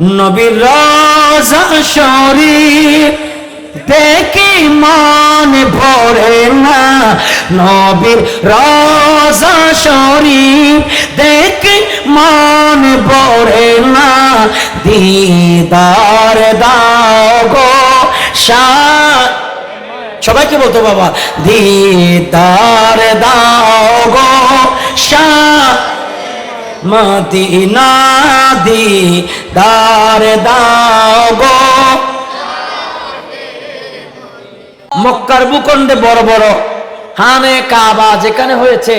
নবীর রাজা শরীফ দেখি মান ভরে না। নবীর রাজা শরীফ দেখি মান ভরে না। দিদার দাও গো শাহ সবাইকে বলতো বাবা, দিদার দাও গো শাহ মদিনা দিদার দাও গো। মক্কার ভূখণ্ডে বড় বড় হানে কাবা যেখানে হয়েছে,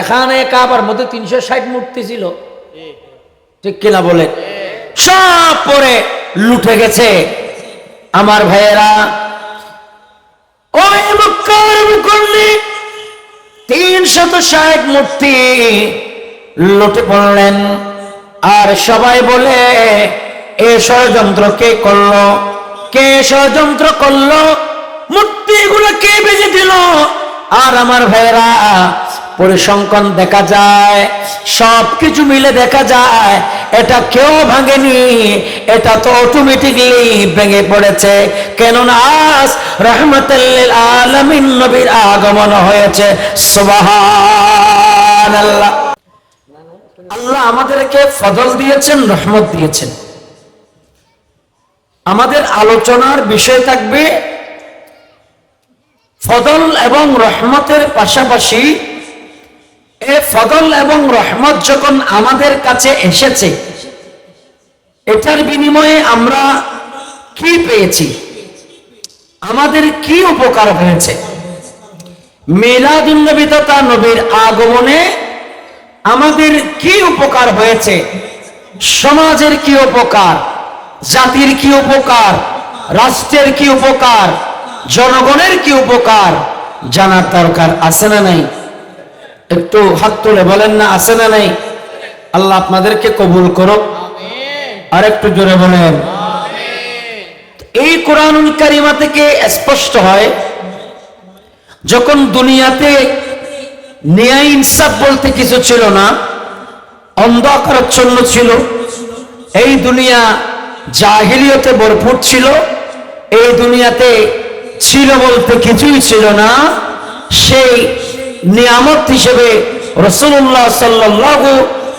এখানে কাবার মধ্যে তিনশো ষাট মূর্তি ছিল। ঠিক কিনা বলে সব পরে লুটে গেছে। আমার ভাইয়েরা, ওই মক্কার ভূখণ্ডে তিনশত ষাট মূর্তি লুটে পড়লেন। আর সবাই বলে, এ ষড়যন্ত্র কে করল? কে ষড়যন্ত্র করল? মূর্তিগুলো কে বেজে দিল? আর আমার ভাইয়েরা, পরিসংখ্যান দেখা যায় সব কিছু মিলে দেখা যায়, এটা কেউ ভাঙেনি, এটা তো অটোমেটিকলি ভেঙে পড়েছে। কেননা আজ রহমতুল্লিল আলমিন নবীর আগমন হয়েছে। সুবহানাল্লাহ। আল্লাহ আমাদেরকে ফজল দিয়েছেন, রহমত দিয়েছেন। আমাদের আলোচনার বিষয় থাকবে ফদল এবং রহমতের পাশাপাশি এ ফদল এবং রহমত যখন আমাদের কাছে এসেছে, এটার বিনিময়ে আমরা কি পেয়েছি? আমাদের কি উপকার হয়েছে? মেলাদুন্নবী তথা নবীর আগমনে আমাদের কি উপকার হয়েছে? সমাজের কি উপকার? জাতির কি উপকার? রাষ্ট্রের কি উপকার? জনগণের কি উপকার? জানার দরকার আছে না নাই? একটু হাত তুলে বলেন না আছে না নাই? আল্লাহ আপনাদেরকে কবুল করো আর একটু জোরে বলেন। এই কোরআনুল কারিমা থেকে স্পষ্ট হয় যখন দুনিয়াতে ন্যায় ইনসাফ বলতে কিছু ছিল না অন্ধকারাচ্ছন্ন ছিল। এই দুনিয়া জাহিলিয়তে ভরপুর ছিল, এই দুনিয়াতে ছিল বলতে কিছুই ছিল না। সেই নিয়ামত হিসেবে রসুল্লাহ সাল্লাল্লাহু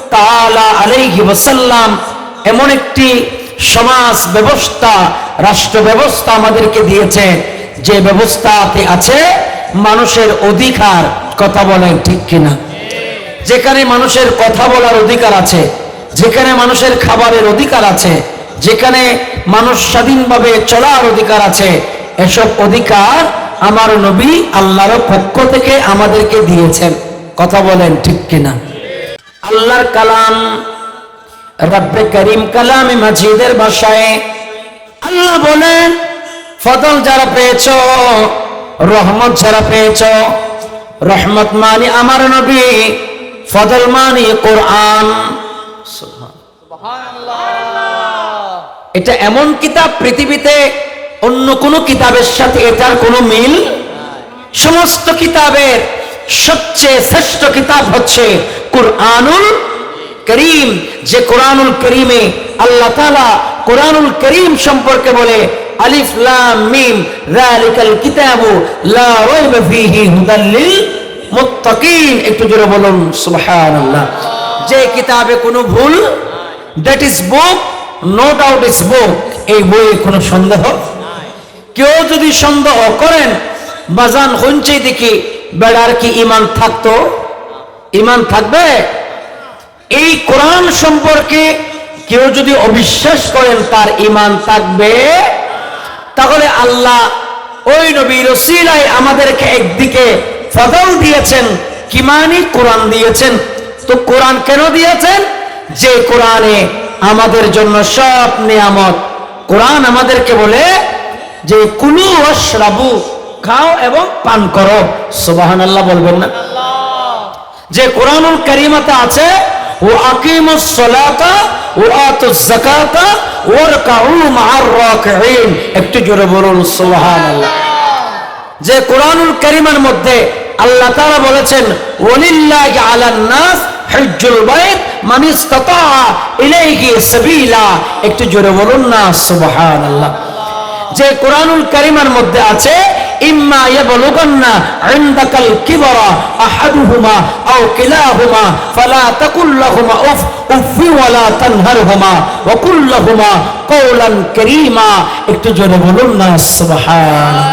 তাআলা আলাইহি ওয়াসাল্লাম এমন একটি সমাজ ব্যবস্থা, রাষ্ট্র ব্যবস্থা আমাদেরকে দিয়েছে যে ব্যবস্থাতে আছে মানুষের অধিকার কথা বলেন ঠিক কিনা? যেখানে মানুষের কথা বলার অধিকার আছে, যেখানে মানুষের খাবারের অধিকার আছে, যেখানে মানুষ স্বাধীনভাবে চলার অধিকার আছে, এসব অধিকার আমার নবী আল্লাহর পক্ষ থেকে আমাদেরকে দিয়েছেন। কথা বলেন ঠিক কিনা? আল্লাহর কালাম রব্বে করিম কালামে মাজিদের ভাষায় আল্লাহ বলেন ফদল যারা পেয়েছ, রহমত যারা পেয়েছ রহমত মানি আমার নবী ফদল মানি কোরআন। এটা এমন কিতাব পৃথিবীতে অন্য কোন কিতাবের সাথে এটার কোনো মিল সমস্ত কিতাবের সবচেয়ে শ্রেষ্ঠ কিতাব হচ্ছে কোরআনুল করিম। যে কোরআনুল করিমে আল্লাহ তাআলা কোরআনুল করিম সম্পর্কে বলে আলিফ, লাম, মিম, যালিকাল কিতাবু, লা রাইবা ফীহি হুদাল লিল মুত্তাকিন। একটু জোরে বলুন, সুবহানাল্লাহ। যে কিতাবে কোনো ভুল that is book no doubt is book এই বইয়ে কোনো সন্দেহ? কেউ যদি সন্দেহ করেন, বাজান হঞ্চে দেখি বেড়ার কি ইমান থাকতো? ইমান থাকবে? এই কোরআন সম্পর্কে কেউ যদি অবিশ্বাস করেন, তার ইমান থাকবে? তাহলে আল্লাহ ওই নবী রসিলাই আমাদেরকে একদিকে ফদল দিয়েছেন। কিমানি কোরআন দিয়েছেন। তো কোরআন কেন দিয়েছেন? যে কোরআনে আমাদের জন্য সব নিয়ামত। কোরআন আমাদেরকে বলে যে, কুলু অশ্রাবু খাও এবং পান করো। সুবাহান আল্লাহ বলবেন না? যে কোরআনুল কারিমাতে আছে ও আকিমুস সালাতা ও আতুজ যাকাতা ওয়ারকাউ মা'আর রাকিঈন। একটু জোরে বলুন যে কোরআনুল কারিমের মধ্যে আল্লাহ তাআলা বলেছেন একটু জোরে বলুন না, সুবহানাল্লাহ। যে কোরআনুল কারিমার মধ্যে আছে ইম্মা ইয়াবলুগান্না ইনদাকাল কিবরা আহাদুহুমা আও কিলাহুমা ফালা তাকুল লাহুমা উফ উফি ওয়ালা তানহারহুমা ওয়া কুল লাহুমা কওলান কারীমা। একটু জোরে বলুন না সুবহানাল্লাহ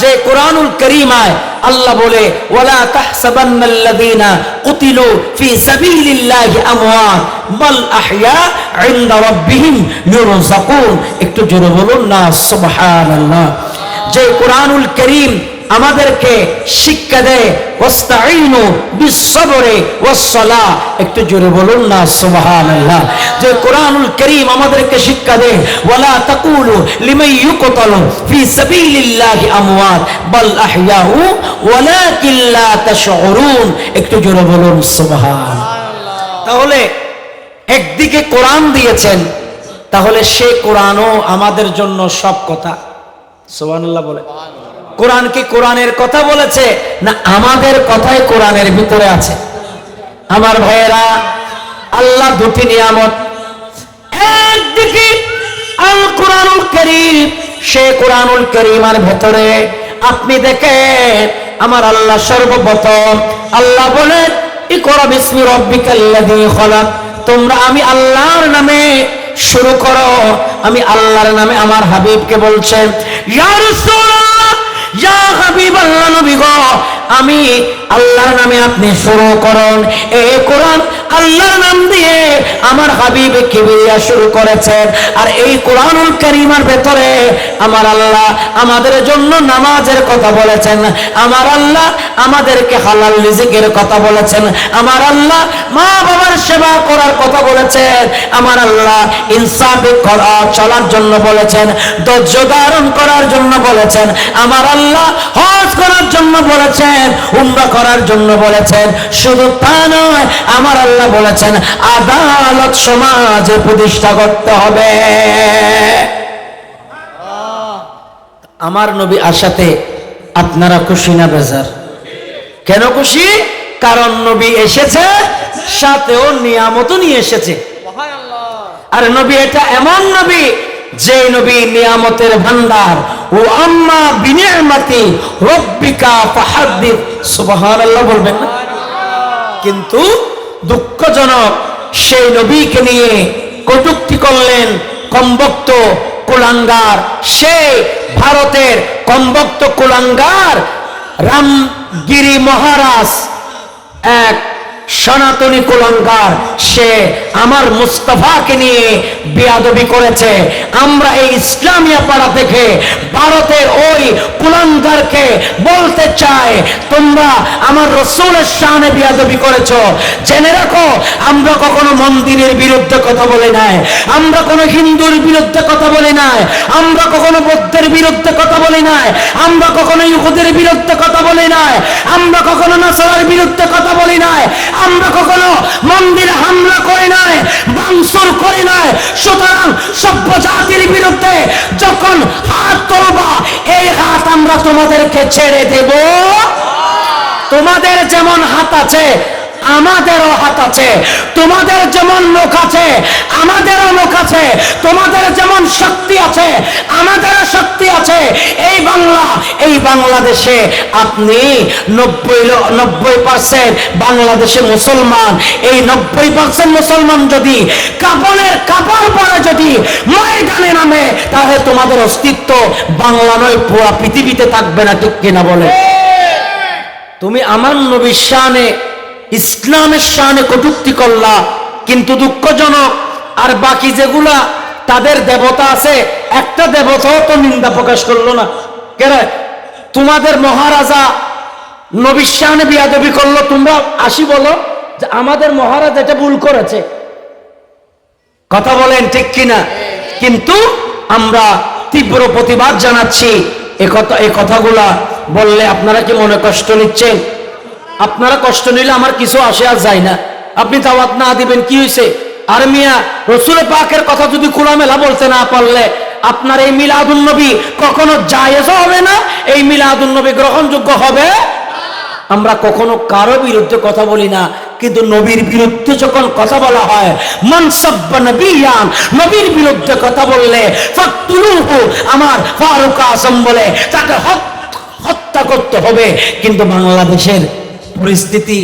যে কোরআনুল করিমায় আল্লাহ বলে, ওয়ালা তাহসাবান্নাল্লাযীনা কুতিলু ফি সাবিলিল্লাহি আমওয়াত বাল আহইয়া ইনদা রাব্বিহিম ইউরযাকুন। একটু জোরে বলুন না, সুবহানাল্লাহ। যে কোরআনুল করিম আমাদেরকে শিক্ষা দেয় একটু জোরে বলুন না যে কোরআনুল আমাদেরকে শিক্ষা দেয় ফি আমওয়াত, বাল তাশউরুন। একটু জোরে বলুন তাহলে একদিকে কোরআন দিয়েছেন, তাহলে সে কোরআনও আমাদের জন্য সব কথা। সুবহানাল্লাহ বলে। কোরআন কি কোরআনের কথা বলেছে না আমাদের কথাই কোরআনের ভিতরে আছে? আমার ভাইয়েরা আল্লাহ দুটি নিয়ামত। একদিকে আল কোরআনুল করিম সে কোরআনুল করিমার ভেতরে। আপনি দেখেন আমার আল্লাহ সর্বপ্রথম আল্লাহ বলেন ইকরা বিসমি রব্বিকাল্লাযী খলাক। তোমরা আমি আল্লাহর নামে শুরু করো। আমি আল্লাহর নামে আমার হাবিবকে বলছেন আমি আল্লাহর নামে আপনি শুরু করুন। এই কোরআন আল্লাহর নাম দিয়ে আমার হাবিব কিবিয়া শুরু করেছেন। আর এই কোরআনুল কারীমের ভেতরে আমার আল্লাহ আমাদের জন্য নামাজের কথা বলেছেন। আমার আল্লাহ আমাদেরকে হালাল রিজিকের কথা বলেছেন। আমার আল্লাহ মা বাবার সেবা করার কথা বলেছেন। আমার আল্লাহ ইনসাফে চলার জন্য বলেছেন। ধৈর্য ধারণ করার জন্য বলেছেন। আমার আল্লাহ হজ করার জন্য বলেছেন। উমরা করার জন্য বলেছেন। শুধু তা নয়, আমার আল্লাহ বলেছেন, আদালত সমাজে প্রতিষ্ঠা করতে হবে। আমার নবী আশাতে আপনারা খুশি না বেজার? কেন খুশি? কারণ নবী এসেছে, সাথেও নিয়ামত নিয়ে এসেছে। আর নবী এটা এমন নবী যে নবী নিয়ামতের ভান্ডার। ও আম্মা বিনিয়ামতি রব্বিকা ফাহাদ্দিস। সুবহানাল্লাহ বলবেন না? কিন্তু দুঃখজনক, সেই নবীকে নিয়ে কটুক্তি করলেন কমবক্ত কুলাঙ্গার। সে ভারতের কমবক্ত কুলাঙ্গার রামগিরি মহারাজ, এক সনাতনী কুলঙ্কার সে আমার মুস্তফাকে নিয়ে বিয়াদবি করেছে। আমরা এই ইসলামিয়া পাড়া থেকে ভারতের ওই কুলঙ্কারকে বলতে চাই, তোমরা আমার রসুলের সামনে বিয়াদবি করেছ। জেনে রাখো, আমরা কখনো মন্দিরের বিরুদ্ধে কথা বলি নাই, আমরা কোনো হিন্দুর বিরুদ্ধে কথা বলি নাই, আমরা কখনো বৌদ্ধের বিরুদ্ধে কথা বলি নাই, আমরা কখনো ইহুদের বিরুদ্ধে কথা বলি নাই আমরা কখনো নাসারার বিরুদ্ধে কথা বলি নাই। আমরা কখনো মন্দির হামলা করি নাই ভাঙচুর করি নাই। সুতরাং সভ্য জাতির বিরুদ্ধে যখন হাত তোলবা, এই হাত আমরা তোমাদেরকে ছেড়ে দেব। তোমাদের যেমন হাত আছে আমাদেরও হাত আছে, তোমাদের যেমন লোক আছে, আমাদেরও লোক আছে, তোমাদের যেমন শক্তি আছে, আমাদেরও শক্তি আছে, এই বাংলা, এই বাংলাদেশে আপনি নব্বই নব্বই পার্সেন্ট বাংলাদেশে মুসলমান, এই নব্বই পার্সেন্ট মুসলমান যদি কাপড়ের কাপড় পরে যদি ময়দানে নামে, তাহলে তোমাদের অস্তিত্ব বাংলা নয়, পুরা পৃথিবীতে থাকবে না, ঠিক কিনা বলে তুমি আমার নবীর শানে ইসলামের শানে কটুক্তি করলা, কিন্তু দুঃখজনক, আর বাকি যেগুলা তাদের দেবতা আছে, একটা দেবতাও তো নিন্দা প্রকাশ করল না। কেন তোমাদের মহারাজা নবীর শানে বিয়াদবি করল, তোমরা আসি বলো যে আমাদের মহারাজ এটা ভুল করেছে। কথা বলেন ঠিক কিনা? কিন্তু আমরা তীব্র প্রতিবাদ জানাচ্ছি, এ কথা এ কথাগুলা বললে আপনারা কি মনে কষ্ট নিচ্ছেন? আপনারা কষ্ট নিলে আমার কিছু আসে আর যায় না। আপনি দাওয়াত না দিবেন, কি হয়েছে আর মিয়া, রসুল পাকের কথা যদি খোলামেলা বলতে না পারলে, আপনার এই মিলাদুন নবী কখনো জায়েজও হবে না? এই মিলাদুন নবী গ্রহণযোগ্য হবে? আমরা কখনো কারও বিরুদ্ধে কথা বলি না, কিন্তু নবীর বিরুদ্ধে যখন কথা বলা হয় মনসব্বা নবিয়ান, নবীর বিরুদ্ধে কথা বললে আমার ফারুক আসম বলে, তাকে হত- হত্যা করতে হবে। কিন্তু বাংলাদেশের পরিস্থিতি,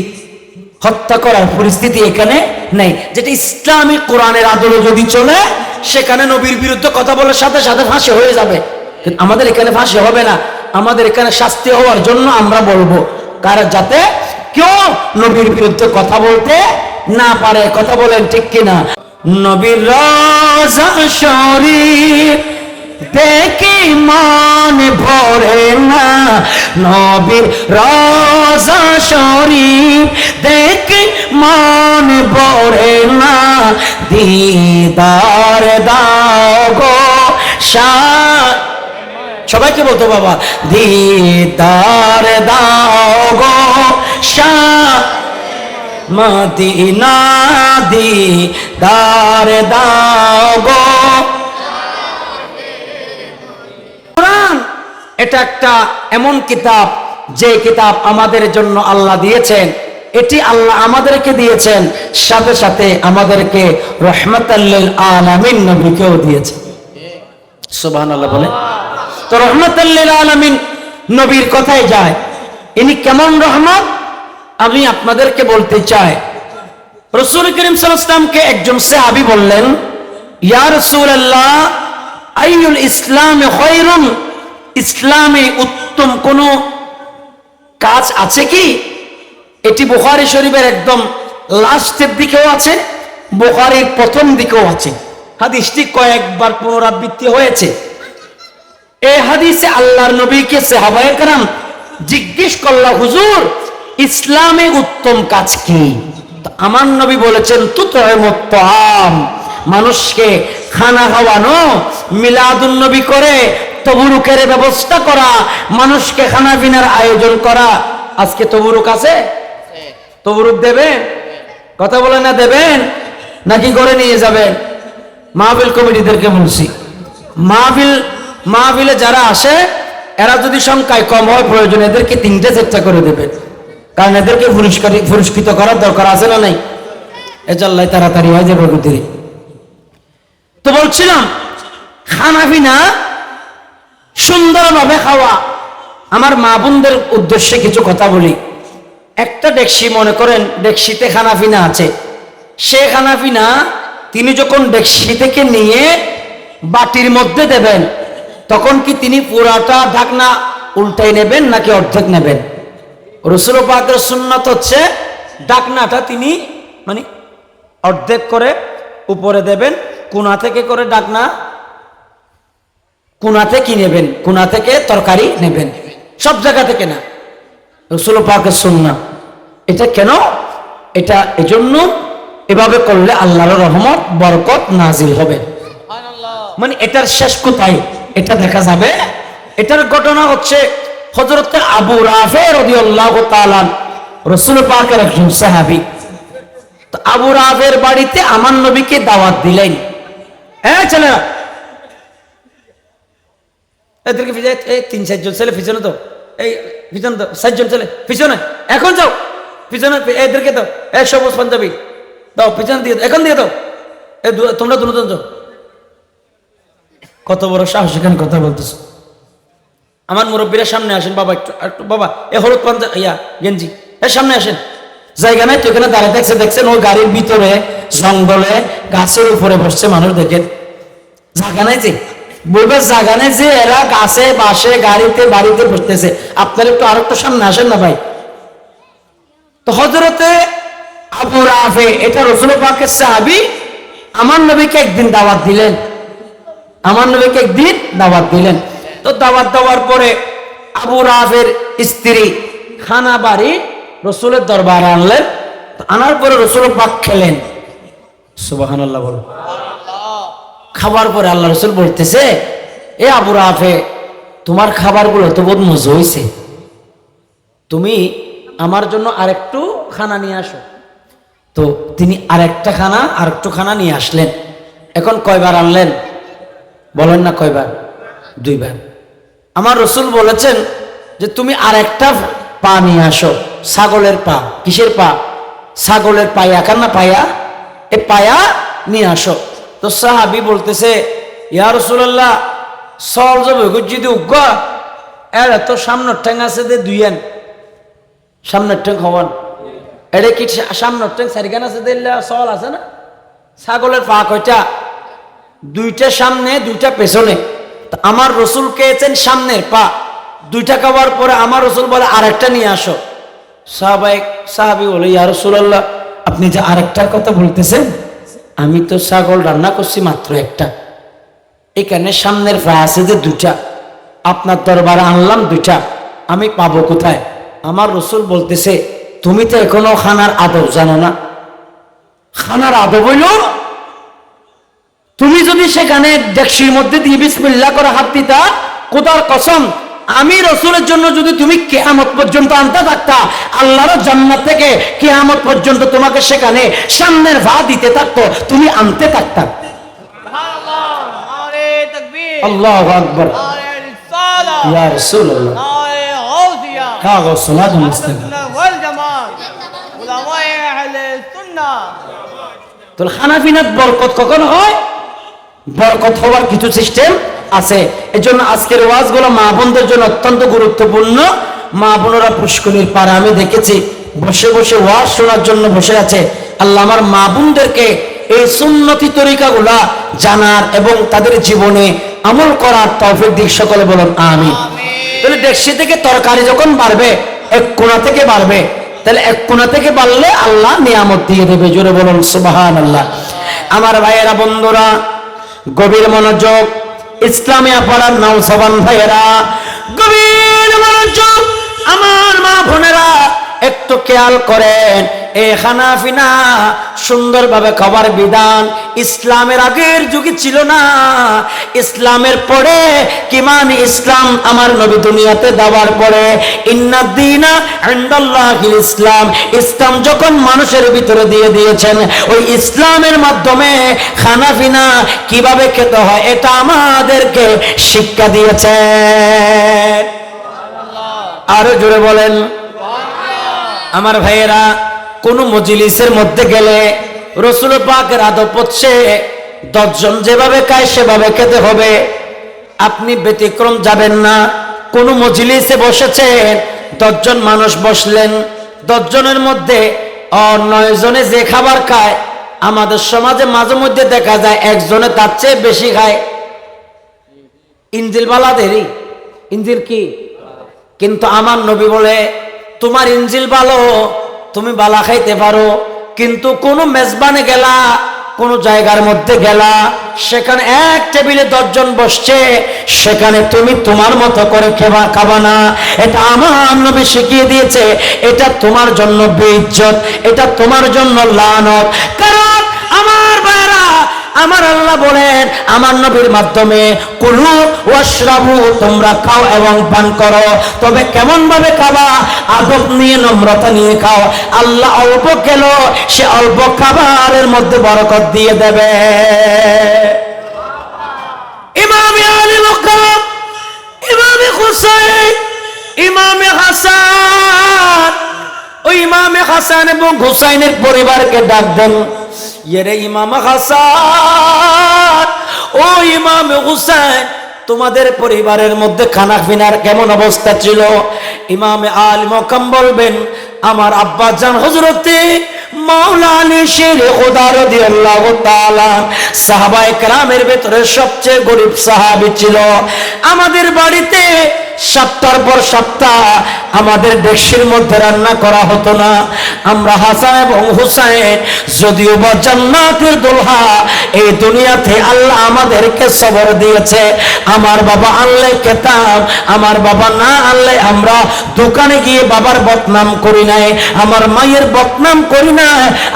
হত্যা করার পরিস্থিতি এখানে নেই। যেটা ইসলামিক কোরআনের আদলে যদি চলে, সেখানে নবীর বিরুদ্ধে কথা বলার সাথে সাথে ফাঁসি হয়ে যাবে। আমাদের এখানে ফাঁসি হবে না। আমাদের এখানে শাস্তি হওয়ার জন্য আমরা বলব কারণ যাতে কেউ নবীর বিরুদ্ধে কথা বলতে না পারে। কথা বলেন ঠিক কিনা? নবীর রাজা শরীর দেখি মান ভরে না। নবীর রাজা শরীফ দেখি মান ভরে না। দিদার দাও গো শাহ সবাইকে বলতো বাবা, দিদার দাও গো মদিনা দিদার দাও গো এটা একটা এমন কিতাব যে কিতাব আমাদের জন্য আল্লাহ দিয়েছেন। এটি আল্লাহ আমাদেরকে দিয়েছেন, সাথে সাথে আমাদেরকে রহমতাল্লিল আলামিন নবীকেও দিয়েছেন। সুবহানাল্লাহ বলে। তো রহমতাল্লিল আলামিন নবীর যায়, ইনি কেমন রহমত আমি আপনাদেরকে বলতে চাই, রসুল করিম সাল্লামকে একজন সাহাবী বললেন, ইয়া রাসূলুল্লাহ, আইয়ুল ইসলামে খৈরুন ইসলামে উত্তম কোন কাজ আছে কি? এটি বোহারি শরীফের একদম লাস্টের দিকেও আছে বোহারির প্রথম দিকেও আছে। হাদিসটি কয়েকবার পুনরাবৃত্তি হয়েছে। এই হাদিসে আল্লাহর নবীকে সাহাবায়ে কারাম জিজ্ঞেস করল, হুজুর, ইসলামে উত্তম কাজ কি? আমার নবী বলেছেন তু তহম মানুষকে খানা খাওয়ানো মিলাদুল নবী করে তবুরুকের ব্যবস্থা করা, মানুষকে খানা পিনার আয়োজন করা। আজকে তবুরুক আছে? তবুরুক দেবেন? কথা বলে না দেবেন? নাকি করে নিয়ে যাবেন? মাহবিল কমিটিদেরকে বলছি। মাহবিল মাহবিলে যারা আসে, এরা যদি সংখ্যায় কম হয়, প্রয়োজন এদেরকে তিনটে চেষ্টা করে দেবেন। কারণ এদেরকে পুরস্কার, পুরস্কৃত করার দরকার আছে না নাই? এজাল্লাই তাড়াতাড়ি হয় যাবে গতিরে তো বলছিলাম খানা পিনা সুন্দরভাবে খাওয়া। আমার মা বোনদের উদ্দেশ্যে কিছু কথা বলি। একটা ডেকসি মনে করেন, ডেকসিতে খানাফিনা আছে। সে খানাফিনা তিনি যখন ডেকসি থেকে নিয়ে বাটির মধ্যে দেবেন, তখন কি তিনি পুরাটা ঢাকনা উল্টাই নেবেন নাকি অর্ধেক নেবেন? রসুল পাকের সুন্নত হচ্ছে ডাকনাটা তিনি মানে অর্ধেক করে উপরে দেবেন কোনা থেকে করে ডাকনা কোনা থেকে নেবেন? কোনা থেকে তরকারি নেবেন। সব জায়গা থেকে না। রসুল পাকের সুন্না এটা কেন? এটা এজন্য এভাবে করলে আল্লাহর রহমত, বরকত নাজিল হবে। মানে এটার শেষ কোথায়? এটা দেখা যাবে। এটার ঘটনা হচ্ছে হজরত আবু রাফে তাআলা রসুল পাকের একজন সাহাবি। আবু রাফের বাড়িতে আমার নবীকে দাওয়াত দিলেন। হ্যাঁ ছেলেরা? এদেরকে পিছনে এই তিন, চারজন ছেলে, পিছনে তো। এই পিছনে তো চারজন ছেলে। পিছনে। এখন যাও। পিছনে এদেরকে দাও। এই সবুজ পাঞ্জাবি। দাও, পিছনে দিয়ে এখন দিয়ে দাও। এ তোমরা দুজন যাও। কত বড় সাহস এখানে কথা বলতেছো? আমার মুরব্বীরা সামনে আসেন। বাবা, একটু একটু বাবা, এ হলুদ পাঞ্জা ইয়া, গেঞ্জি। এ সামনে আসেন। জায়গা নাই তো, এখানে দাঁড়িয়ে দেখছে, দেখছেন? ওই গাড়ির ভিতরে জঙ্গলে গাছের উপরে বসছে মানুষ দেখেন। জায়গা নাই যে? বলবে জায়গা নেই যে এরা গাছে বাসে গাড়িতে, বাড়িতে বসতেছে। আপনার একটু আর একটু সামনে আসেন না ভাই? তো হজরতে আবু রাফে, এটা রসুল পাকের সাহাবি, আমার নবীকে একদিন দাওয়াত দিলেন। আমার নবীকে একদিন দাওয়াত দিলেন। তো দাওয়াত দেওয়ার পরে আবু রাফের স্ত্রী খানা বাড়ি রসুলের দরবারে আনলেন। আনার পরে রসুল পাক খেলেন। আল্লাহ বলো খাবার পরে আল্লাহ রসুল বলতেছে, এ আবু রাফে, তোমার খাবারগুলো তো বোধ মজা হয়েছে তুমি আমার জন্য আরেকটু খানা নিয়ে আসো। তো তিনি আরেকটা খানা, আরেকটু খানা নিয়ে আসলেন। এখন কয়বার আনলেন? বলেন না কয়বার? দুইবার। আমার রসুল বলেছেন যে, তুমি আরেকটা পা নিয়ে আসো, ছাগলের পা। কিসের পা? ছাগলের পায়া, কার না পায়া? এ পায়া নিয়ে আসো। তো সাহাবি বলতেছে, ইয়া রসুল্লাহ সল যাবে যদি উগ্র এর এত সামনের ঠ্যাং আছে দে দুইয়েন। সামনের ঠ্যাং হওয়ান। এটা কি সামনের ঠ্যাং সারিখান আছে দিল্লা সল আছে না? ছাগলের পা কয়টা দুইটা সামনে, দুইটা পেছনে। আমার রসুল খেয়েছেন সামনের পা। দুইটা খাওয়ার পরে আমার রসুল বলে, আরেকটা নিয়ে আসো। সাহাবাই সাহাবি বলে, ইয়া রসুল্লাহ আপনি যে আরেকটার কথা বলতেছেন আমি তো ছাগল রান্না করছি মাত্র একটা। এখানে সামনের পা আছে যে দুটা আপনার দরবারে আনলাম দুইটা, আমি পাবো কোথায়? আমার রসুল বলতেছে, তুমি তো এখনও খানার আদব জানো না। খানার আদব হইল, তুমি যদি সেখানে ডেকসির মধ্যে দিয়ে বিসমিল্লা করে হাত দিতা কোথার কসম আমি রসুলের জন্য যদি তুমি কেয়ামত পর্যন্ত আনতে থাকতা আল্লাহর জান্নাত থেকে কেয়ামত পর্যন্ত তোমাকে সেখানে সামনের ভা দিতে থাকতো তুমি আনতে থাকতা। Allah, Nare Takbir, আল্লাহ আকবর। রাসূলুল্লাহ। Nare Gauziya, গসলাত মুস্তাকিম Sunnah wal Jamaat, Ulama Ahle Sunnah, তো খানাপিনাত বরকত কখন হয়? বরকত হওয়ার কিছু সিস্টেম আছে। এজন্য আজকের ওয়াজগুলো মা বোনদের জন্য অত্যন্ত গুরুত্বপূর্ণ। মা বোনরা পুষ্করির পাড়ে আমি দেখেছি বসে বসে ওয়াজ শোনার জন্য বসে আছে। আল্লাহ আমার মা বোনদেরকে এই সুন্নতি তরিকাগুলা জানার এবং তাদের জীবনে আমল করার তৌফিক দিক সকলে বলুন আমি তাহলে ডেকসি থেকে তরকারি যখন বাড়বে এক কোণা থেকে বাড়বে তাহলে এক কোণা থেকে বাড়লে আল্লাহ নিয়ামত দিয়ে দেবে। জোরে বলুন সুবাহান আল্লাহ আমার ভাইয়েরা বন্ধুরা গভীর মনোযোগ ইসলামী পড়ার সবান ভাইয়েরা। গভীর আমার মা বোনেরা একটু খেয়াল করেন। এ খানাফিনা সুন্দরভাবে খাবার বিধান। ইসলামের আগের যুগে ছিল না। ইসলামের পরে কিমান ইসলাম আমার নবী দুনিয়াতে দেওয়ার পরে ইসলাম। ইসলাম যখন মানুষের ভিতরে দিয়ে দিয়েছেন, ওই ইসলামের মাধ্যমে খানাফিনা কীভাবে খেতে হয়, এটা আমাদেরকে শিক্ষা দিয়েছে আরও জোরে বলেন। আমার ভাইয়েরা কোন মজলিসের মধ্যে গেলে রসুল পাকের আদব হচ্ছে, দশজন যেভাবে খায় সেভাবে খেতে হবে। আপনি ব্যতিক্রম যাবেন না। কোন মজলিসে বসেছেন, দশজন মানুষ বসলেন, দশজনের মধ্যে নয় জনে যে খাবার খায়, আমাদের সমাজে মাঝে মধ্যে দেখা যায় একজনে তার চেয়ে বেশি খায়। ইঞ্জিল বালাদেরই ইঞ্জিল কি? কিন্তু আমার নবী বলে, তোমার ইঞ্জিল ভালো তুমি বালা খাইতে পারো, কিন্তু কোনো মেজবানে গেলা, কোনো জায়গার মধ্যে গেলা, সেখানে এক টেবিলে দশজন বসছে, সেখানে তুমি তোমার মতো করে খেবা, খাবা না। এটা আমার নবী শিখিয়ে দিয়েছে, এটা তোমার জন্য বেইজ্জত, এটা তোমার জন্য লানত। কারণ আমার ভাইরা আমার আল্লাহ বলেন, আমার নবীর মাধ্যমে কুলু ওয়াশরাবু, তোমরা খাও এবং পান করো। তবে কেমন ভাবে খাবা? আদব নিয়ে, নম্রতা নিয়ে খাও। আল্লাহ অল্প খেলো, সে অল্প খাবারের মধ্যে বরকত দিয়ে দেবে। ইমামে আলী মক্কাম ইমামে হুসাইন, ইমামে হাসান। ওই ইমামে হাসান এবং হুসাইনের পরিবারকে ডাক দেন। ইয়ে ইমাম হাসান, ও ইমাম হুসাইন, তোমাদের পরিবারের মধ্যে খানা পিনার কেমন অবস্থা ছিল? ইমামে আল মকাম বলবেন, আমার আব্বা জান হজরতে সাহাবায়ে কেরামের ভেতরে সবচেয়ে গরিব সাহাবী ছিল। আমাদের বাড়িতে সপ্তাহ পর সপ্তাহ আমাদের দেশের মধ্যে রান্না করা হতো না। আমরা হাসান এবং হুসাইন যদিও বা জান্নাতের দোলহা, এই দুনিয়াতে আল্লাহ আমাদেরকে সবর দিয়েছে। আমার বাবা আনলে কেতাব আমার বাবা না আনলে আমরা দোকানে গিয়ে বাবার বদনাম করি নাই, আমার মায়ের বদনাম করি না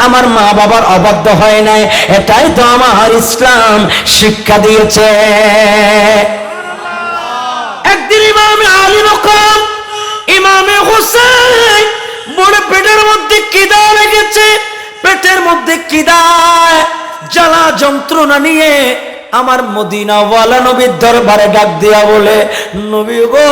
আমার মা বাবার অবাধ্য হয় নাই। এটাই তো আমার ইসলাম শিক্ষা দিয়েছে। আলী মকাম ইমামে হোসেন বড় পেটের মধ্যে কিদা লেগেছে? পেটের মধ্যে কিদা? জ্বালা যন্ত্রণা নিয়ে আমার মদিনা ওয়ালা নবীর দরবারে ডাক দিয়া বলে, নবী গো,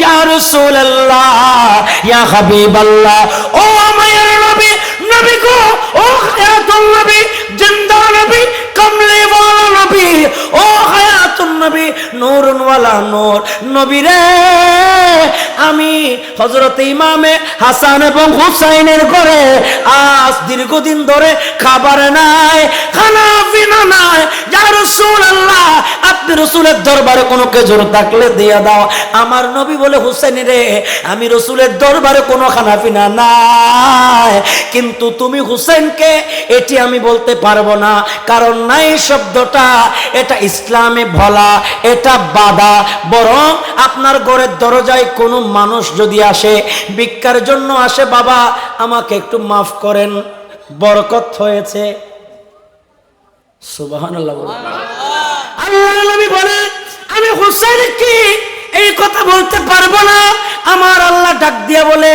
ইয়া রাসূলুল্লাহ, ইয়া হাবিবাল্লাহ, ও মায়ের নবী নবী গো, ও হায়াতুল নবী জিন্দা নবী কমলে নবী, ও হায়াতুন নবী নূরুন ওয়ালা নূর। নবী রে, আমি হযরত ইমামে হাসান এবং হুসাইনের ঘরে আজ দীর্ঘদিন ধরে খাবার নাই, খানা পিনা নাই। আপনি রসুলের দরবারে কোনো কেজোর থাকলে দিয়ে দাও। আমার নবী বলে হুসেন রে, আমি রসুলের দরবারে কোনো খানা পিনা নাই। কিন্তু তুমি হুসেনকে এটি আমি বলতে পারব না। কারণ নাই শব্দটা, এটা ইসলামে বলা এটা বাধা। বরং আপনার ঘরের দরজায় কোনো মানুষ যদি আসে, ভিক্ষার জন্য আসে, বাবা, আমাকে একটু মাফ করেন, বরকত হয়েছে। বলেন, আমি হুসাইনকে এই কথা বলতে পারব না। আমার আল্লাহ ডাক দিয়া বলে,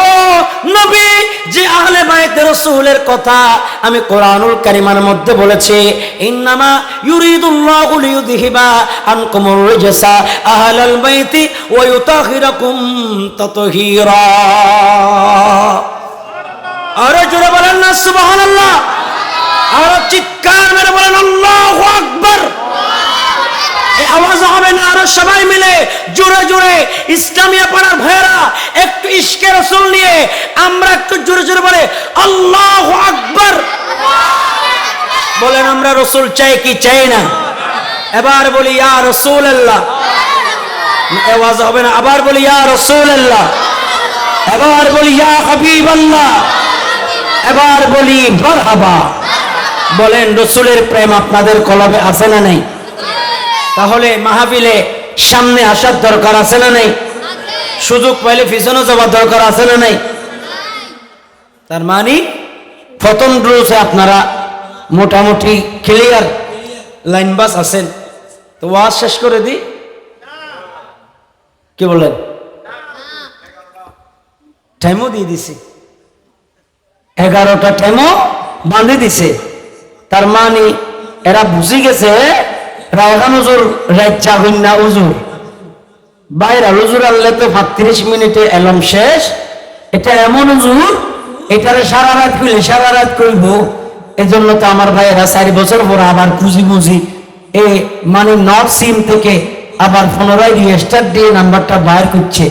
ও নবী, যে আহলে বাইত রাসূলের কথা আমি কোরআনুল কারিমার মধ্যে বলেছি, ইন্নামা আনকুমুর রিজসা আহলাল বাইতি ওয়া ইউতাহিরাকুম জোরে বলেন না, সুবহানাল্লাহ। আরও চিৎকার মেরে বলেন, আল্লাহু আকবার। আওয়াজ হবে না, আরও সবাই মিলে জোরে, ইসলামিয়া পাড়ার ভাইয়েরা, একটু ইশকে রসুল নিয়ে আমরা একটু জোরে জোরে বলে, আল্লাহ আকবার। বলেন, আমরা রসুল চাই কি চাই না? এবার বলি, ইয়া রসুল আল্লাহ আওয়াজ হবে না, আবার বলি, ইয়া রসুল আল্লাহ এবার বলি, ইয়া হাবিব আল্লাহ এবার বলি, মারহাবা। বলেন, রসুলের প্রেম আপনাদের কলবে আছে না নেই? তাহলে মাহফিলে সামনে আসার দরকার আছে না নাই? সুযোগ পাইলে পিছনে যাওয়ার দরকার আছে না নাই? তার মানে প্রথম রুলসে আপনারা মোটামুটি ক্লিয়ার লাইন বাস আছেন। তো ওয়াজ শেষ করে দি কি বলেন টাইমও দিয়ে দিছি। এগারোটা টাইমও বাঁধে দিছে। তার মানে এরা বুঝি গেছে রায়গান উজুর রাজ্জা হইনা উজুর বাইরা উজুর আনলে তো সাতত্রিশ মিনিটে এলম শেষ। এটা এমন উজুর এটারে সারা রাত কইলে সারা রাত কইব। এজন্য তো আমার ভাইয়েরা চারি বছর পর আবার খুঁজি মুজি এ মানে নর্থ সিম থেকে আবার পুনরায় রিয়েস্টার দিয়ে নাম্বারটা বাইর করছে।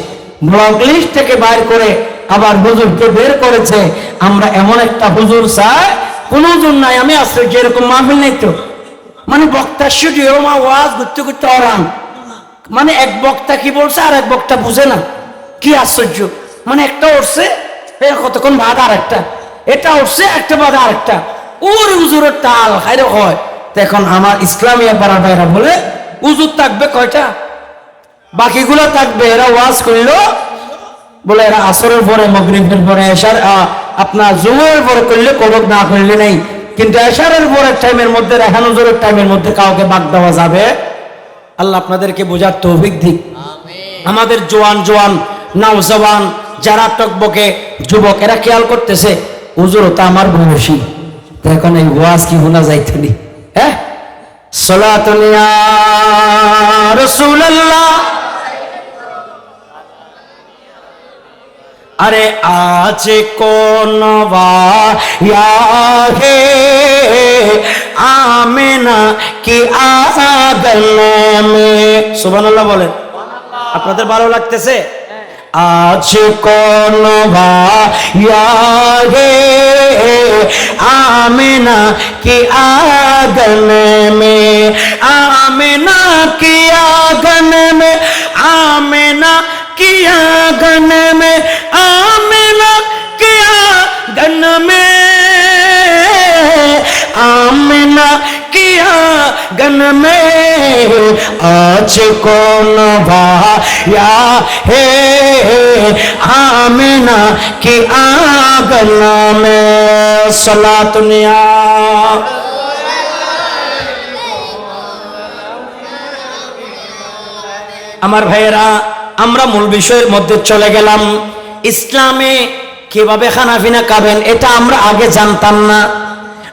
ব্লক লিস্ট থেকে বাইর করে আবার হুজুরকে বের করেছে। আমরা এমন একটা হুজুর চাই, কোনো হুজুর নাই, আমি আশ্চর্য, এরকম মাহফিল নেই তো। মানে বক্তা স্টুডিও মা ওয়াজ ঘুরতে ঘুরতে অরাম। মানে এক বক্তা কি বলছে আর এক বক্তা বুঝে না। কি আশ্চর্য। মানে একটা উঠছে কতক্ষণ বাদ আর একটা এটা উঠছে, একটা বাদ আর একটা ওর উজুরের তাল হাইরে হয় এখন আমার ইসলামিয়া পাড়া ভাইরা বলে উজুর থাকবে কয়টা? বাকিগুলো থাকবে, এরা ওয়াজ করল। বলে এরা আসরের পরে, মগরিবের পরে এসার আপনার জুমের পরে করলে কলক না করলে নেই। কিন্তু এশারের পরের টাইমের মধ্যে রেহানুজোরের টাইমের মধ্যে কাউকে বাদ দেওয়া যাবে। আল্লাহ আপনাদেরকে বোঝার তৌফিক দিক। আমাদের জোয়ান জোয়ান নওজওয়ান যারা টকবকে যুবক এরা খেয়াল করতেছে হুজুর তো আমার বয়সী। এখন এই ওয়াজ কি শোনা যাইতনি হ্যাঁ? সলাতনিয়া রসুল্লাহ আরে আজ কোন হে আমেনা কি আদালামে সুবহানাল্লাহ বলেন। আপনাদের ভালো লাগতেছে? আজ কোন হে আমেনা কি আগন মে আমি না কি আগন মে আমি না কি আদালামে गन में आज कौन भाया है आमना की आगन में सलातनिया আমার ভাইয়েরা আমরা মূল বিষয়ের মধ্যে চলে গেলাম ইসলামে কিভাবে খানাফিনা খাবেন এটা আমরা আগে জানতাম না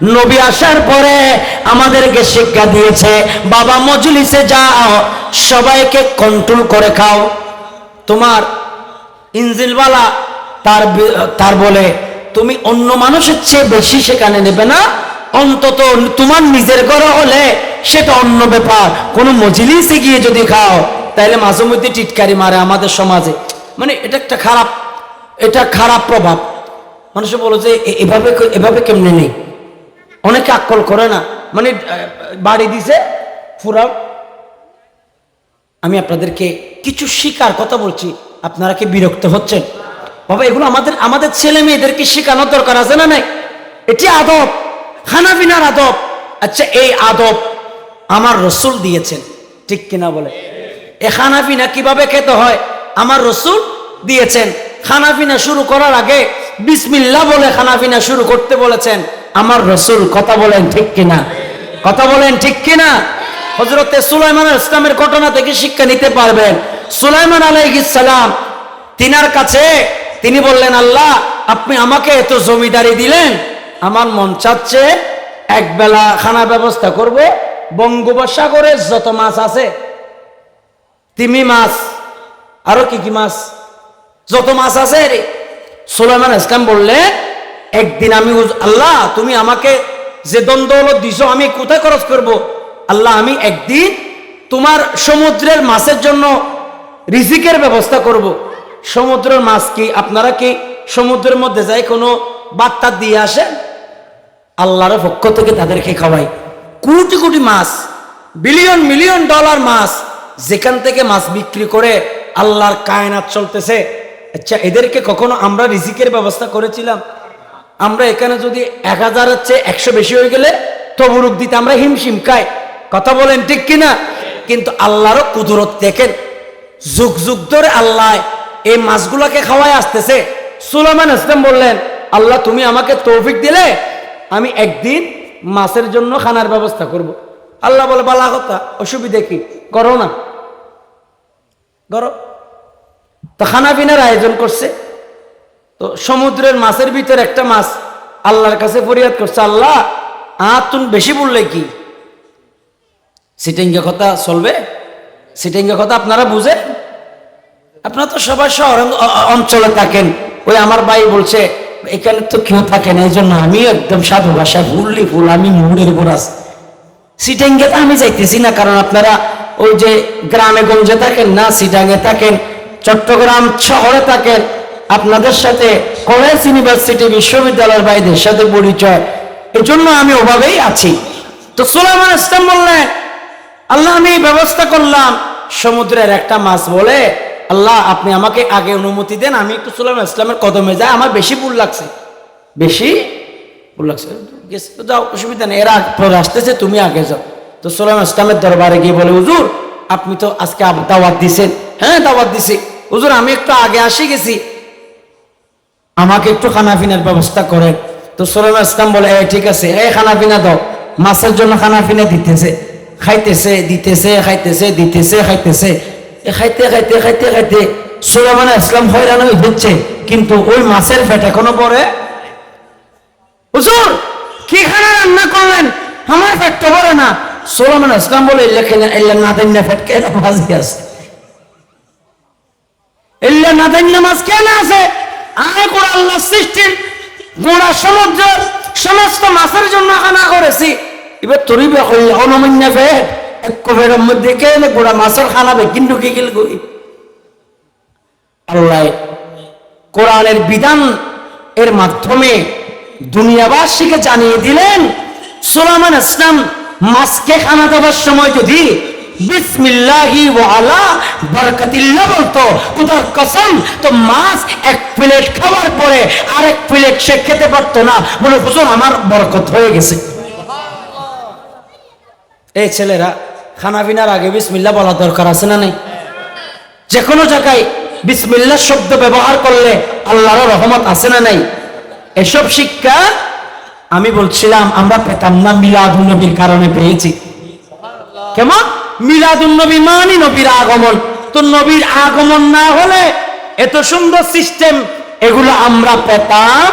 নবী আসার পরে আমাদেরকে শিক্ষা দিয়েছে, বাবা, মজলিসে যাও, সবাইকে কন্ট্রোল করে খাও। তোমার ইঞ্জিলওয়ালা তার তার বলে, তুমি অন্য মানুষের চেয়ে বেশি সেখানে নেবে না, অন্তত তোমার নিজের ঘরে হলে সেটা অন্য ব্যাপার। কোনো মজলিসে গিয়ে যদি খাও তাহলে মাঝে মধ্যে টিটকারি মারে আমাদের সমাজে। মানে এটা একটা খারাপ, এটা খারাপ প্রভাব। মানুষে বলো যে এভাবে এভাবে কেমনে নেই? অনেকে আক্কল করে না। মানে বাড়ি দিছে পুরা আমি আপনাদেরকে কিছু শিকার কথা বলছি, আপনারা কি বিরক্ত হচ্ছেন? বাবা, এগুলো আমাদের আমাদের ছেলে মেয়েদেরকে শেখানোর দরকার আছে না নাই? এটি আদব খানাপিনার আদব। আচ্ছা এই আদব আমার রসুল দিয়েছেন, ঠিক কিনা বলে? এ খানাপিনা কীভাবে খেতে হয়? আমার রসুল দিয়েছেন। খানাপিনা শুরু করার আগে বিসমিল্লা বলে খানাপিনা শুরু করতে বলেছেন। আমার রসুল কথা বলেন ঠিক কিনা? কথা বলেন ঠিক কিনা? হজরতে সুলাইমান ইসলামের ঘটনা থেকে শিক্ষা নিতে পারবেন। সুলাইমান আলাইহিসালাম তিনার কাছে তিনি বললেন, আল্লাহ, আপনি আমাকে এত জমিদারি দিলেন, আমার মন চাচ্ছে এক বেলা খানা ব্যবস্থা করব বঙ্গোপসাগরে যত মাছ আছে, তিমি মাছ, আরও কি কি মাছ, যত মাছ আছে রে সুলাইমান ইসলাম বললেন একদিন আমি আল্লাহ, তুমি আমাকে যে দ্বন্দ্ব দিছো, আমি কোথায় খরচ করব? আল্লাহ, আমি একদিন তোমার সমুদ্রের মাছের জন্য রিজিকের ব্যবস্থা করব। সমুদ্রের মাছ কি? আপনারা কি সমুদ্রের মধ্যে যাই কোনো বার্তা দিয়ে আসেন আল্লাহর পক্ষ থেকে তাদেরকে খাওয়াই। কোটি কোটি মাছ, বিলিয়ন মিলিয়ন ডলার মাছ যেখান থেকে মাছ বিক্রি করে আল্লাহর কায়নাত চলতেছে। আচ্ছা এদেরকে কখনো আমরা রিজিকের ব্যবস্থা করেছিলাম? আমরা এখানে যদি এক হাজারের চেয়ে একশো বেশি হয়ে গেলে তবুরুক দিতে আমরা হিমশিম খাই। কথা বলেন ঠিক কিনা? কিন্তু আল্লাহরও কুদরত দেখেন, যুগ যুগ ধরে আল্লাহ এই মাছগুলোকে খাওয়াই আসতেছে। সুলাইমান ইসলাম বললেন, আল্লাহ, তুমি আমাকে তৌফিক দিলে আমি একদিন মাছের জন্য খানার ব্যবস্থা করব। আল্লাহ বলে, বালা কথা, অসুবিধে কি? করো না। করো। তো খানা পিনার আয়োজন করছে। তো সমুদ্রের মাছের ভিতরে একটা মাছ আল্লাহর কাছে ফরিয়াদ করছে, আল্লাহ, আতুন বেশি বললে কি? সিটিংয়ে কথা চলবে? সিটিংয়ে কথা আপনারা বুঝেন? আপনারা তো সবাই শহর অঞ্চলে থাকেন। ওই আমার ভাই বলছে, এখানে তো কেউ থাকে না এই জন্য আমি একদম সাধু ভাষা ফুললি ফুল, আমি মুড়ের আছি সিটাঙ্গে আমি যাইতেছি না, কারণ আপনারা ওই যে গ্রামে গঞ্জে থাকেন না সিটাঙ্গে থাকেন, চট্টগ্রাম শহরে থাকেন আপনাদের সাথে কলেজ ইউনিভার্সিটি বিশ্ববিদ্যালয়ের ভাইদের সাথে পরিচয়। এই জন্য আমি ওভাবেই আছি। তো সুলাইমান ইসলাম বললেন, আল্লাহ, আমি ব্যবস্থা করলাম। সমুদ্রের একটা মাছ বলে, আল্লাহ, আপনি আমাকে আগে অনুমতি দেন, আমি একটু সুলাইমান ইসলামের কদমে যাই, আমার বেশি ভুল লাগছে। বেশি ভুল লাগছে? যাও, অসুবিধা নেই, এরা পরে আসতেছে, তুমি আগে যাও। তো সোলাম ইসলামের দরবারে গিয়ে বলে, হুজুর, আপনি তো আজকে দাওয়াত দিছেন। হ্যাঁ দাওয়াত দিছি। হুজুর, আমি একটু আগে আসি গেছি। আমাকে একটু খানা পিনার ব্যবস্থা করেন তো সোলাম ইসলাম বলে, এই, ঠিক আছে, এই খানা পিনা দাও। মাছের জন্য খানা পিনা দিতেছে, খাইতেছে দিতেছে খাইতেছে দিতেছে, খাইতেছে। খাইতে খাইতে খাইতে খাইতে সোলামান ইসলাম হয়রান হয়ে হচ্ছে, কিন্তু ওই মাছের ফেট এখনও পরে হুজুর, কি খানা রান্না করলেন? আমার পেটটা ভরে না। সোলামান ইসলাম বলে লেখেন এল্লা না দেন না ফেট কেন ভাজি আছে। এল্লা না দেন না মাছ কেন আছে? আমি করে আল্লাহ সৃষ্টির গোড়া সমুদ্র, সমস্ত মাছের জন্য খানা করেছি। এবার তোরই বেকল অনমান্য ফেট এক কবের মধ্যে কেন গোড়া মাছের খানা বেকিন ঢুকে গেল গই আল্লাহ, কোরআনের বিধান এর মাধ্যমে দুনিয়াবাসীকে জানিয়ে দিলেন সুলামান ইসলাম মাছকে খানা দেওয়ার সময় যদি বিসমিল্লাহি ওয়ালা বরকাতিল্লাহ বলতো কসম, তো মাছ এক প্লেট খাওয়ার পরে আরেক প্লেট সে খেতে পারতো না। বলে হুজুর, আমার বরকত হয়ে গেছে। এই ছেলেরা, খানা পিনার আগে বিসমিল্লাহ বলা দরকার আছে না নেই? যে কোনো জায়গায় বিসমিল্লাহ শব্দ ব্যবহার করলে আল্লাহর রহমত আছে না নাই? এসব শিক্ষা আমি বলছিলাম, আমরা পেতাম না মিলাদুন নবীর কারণে পেয়েছি। কেমন? মিলাদুন নবী মানি নবীর আগমন। তো নবীর আগমন না হলে এত সুন্দর সিস্টেম এগুলো আমরা পেতাম